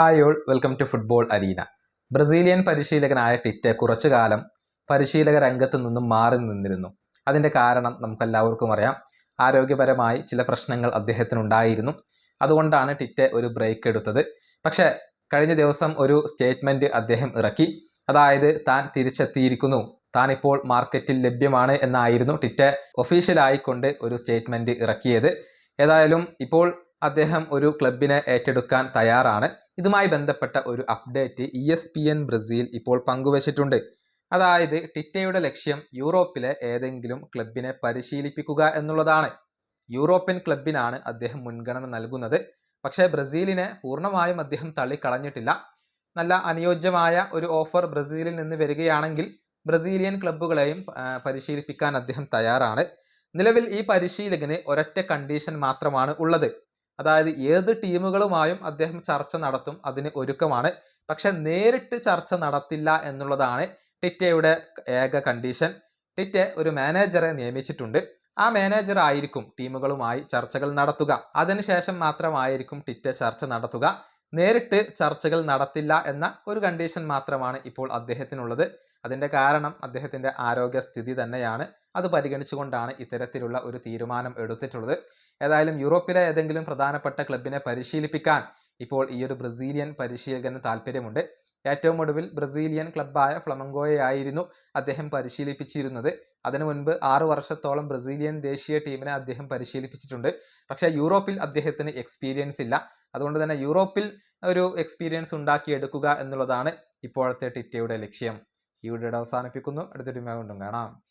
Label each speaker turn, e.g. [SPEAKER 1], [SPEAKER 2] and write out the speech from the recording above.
[SPEAKER 1] Hi all welcome to football arena. Brazilian പരിശീലകനായ Tite കുറച്ചു കാലം പരിശീലക രംഗത്ത് നിന്നും മാറി നിന്നിരുന്നു. അതിന്റെ കാരണം നമുക്കെല്ലാവർക്കും അറിയാം. ആരോഗ്യപരമായി ചില പ്രശ്നങ്ങൾ അദ്ദേഹത്തിനുണ്ടായിരുന്നു. അതുകൊണ്ടാണ് ടിറ്റെ ഒരു ബ്രേക്ക് എടുത്തത്. പക്ഷേ കഴിഞ്ഞ ദിവസം ഒരു സ്റ്റേറ്റ്മെന്റ് അദ്ദേഹം ഇറക്കി. അതായത് താൻ തിരിച്ചെത്തിയിരിക്കുന്നു. താൻ ഇപ്പോൾ മാർക്കറ്റിൽ ലഭ്യമാണ് എന്നായിരുന്നു ടിറ്റെ ഒഫീഷ്യലായിക്കൊണ്ട് ഒരു സ്റ്റേറ്റ്മെന്റ് ഇറക്കിയത്. ഏതായാലും ഇപ്പോൾ അദ്ദേഹം ഒരു ക്ലബിനെ ഏറ്റെടുക്കാൻ തയ്യാറാണ്. ഇതുമായി ബന്ധപ്പെട്ട ഒരു update E S P N Brazil ഇപ്പോൾ പങ്കുവച്ചിട്ടുണ്ട്. അതായത് ടിറ്റയുടെ ലക്ഷ്യം യൂറോപ്പിലെ ഏതെങ്കിലും ക്ലബിനെ പരിശീലിപ്പിക്കുക എന്നുള്ളതാണ്. യൂറോപ്യൻ ക്ലബിനാണ് അദ്ദേഹം മുൻഗണന നൽകുന്നത്. പക്ഷേ ബ്രസീലിനെ പൂർണമായും അദ്ദേഹം തള്ളിക്കളഞ്ഞിട്ടില്ല. നല്ല അനുയോജ്യമായ ഒരു ഓഫർ ബ്രസീലിൽ നിന്ന് വരികയാണെങ്കിൽ ബ്രസീലിയൻ ക്ലബ്ബുകളെയും പരിശീലിപ്പിക്കാൻ അദ്ദേഹം തയ്യാറാണ്. നിലവിൽ ഈ പരിശീലകന് ഒരൊറ്റ കണ്ടീഷൻ മാത്രമാണ് ഉള്ളത്. അതായത് ഏത് ടീമുകളുമായും അദ്ദേഹം ചർച്ച നടത്തും അതിന് ഒരുക്കമാണ്. പക്ഷെ നേരിട്ട് ചർച്ച നടത്തില്ല എന്നുള്ളതാണ് ടിറ്റയുടെ ഏക കണ്ടീഷൻ ടിറ്റെ ഒരു മാനേജറെ നിയമിച്ചിട്ടുണ്ട്. ആ മാനേജർ ആയിരിക്കും ടീമുകളുമായി ചർച്ചകൾ നടത്തുക. അതിനുശേഷം മാത്രമായിരിക്കും ടിറ്റ ചർച്ച നടത്തുക. നേരിട്ട് ചർച്ചകൾ നടത്തില്ല എന്ന ഒരു കണ്ടീഷൻ മാത്രമാണ് ഇപ്പോൾ അദ്ദേഹത്തിനുള്ളത്. അതിന്റെ കാരണം അദ്ദേഹത്തിന്റെ ആരോഗ്യസ്ഥിതി തന്നെയാണ്. അത് പരിഗണിച്ചുകൊണ്ടാണ് ഇത്തരത്തിലുള്ള ഒരു തീരുമാനം എടുത്തിട്ടുള്ളത്. ഏതായാലും യൂറോപ്പിലെ ഏതെങ്കിലും പ്രധാനപ്പെട്ട ക്ലബിനെ പരിശീലിപ്പിക്കാൻ ഇപ്പോൾ ഈ ഒരു ബ്രസീലിയൻ പരിശീലകന് താല്പര്യമുണ്ട്. ഏറ്റവും ഒടുവിൽ ബ്രസീലിയൻ ക്ലബ്ബായ ഫ്ലമങ്കോയെയായിരുന്നു അദ്ദേഹം പരിശീലിപ്പിച്ചിരുന്നത്. അതിനു മുൻപ് ആറ് വർഷത്തോളം ബ്രസീലിയൻ ദേശീയ ടീമിനെ അദ്ദേഹം പരിശീലിപ്പിച്ചിട്ടുണ്ട്. പക്ഷേ യൂറോപ്പിൽ അദ്ദേഹത്തിന് എക്സ്പീരിയൻസ് ഇല്ല. അതുകൊണ്ട് തന്നെ യൂറോപ്പിൽ ഒരു എക്സ്പീരിയൻസ് ഉണ്ടാക്കിയെടുക്കുക എന്നുള്ളതാണ് ഇപ്പോഴത്തെ ടിറ്റയുടെ ലക്ഷ്യം. ഈ വീഡിയോയുടെ അവസാനിപ്പിക്കുന്നു. അടുത്തൊരു കൊണ്ടും കാണാം.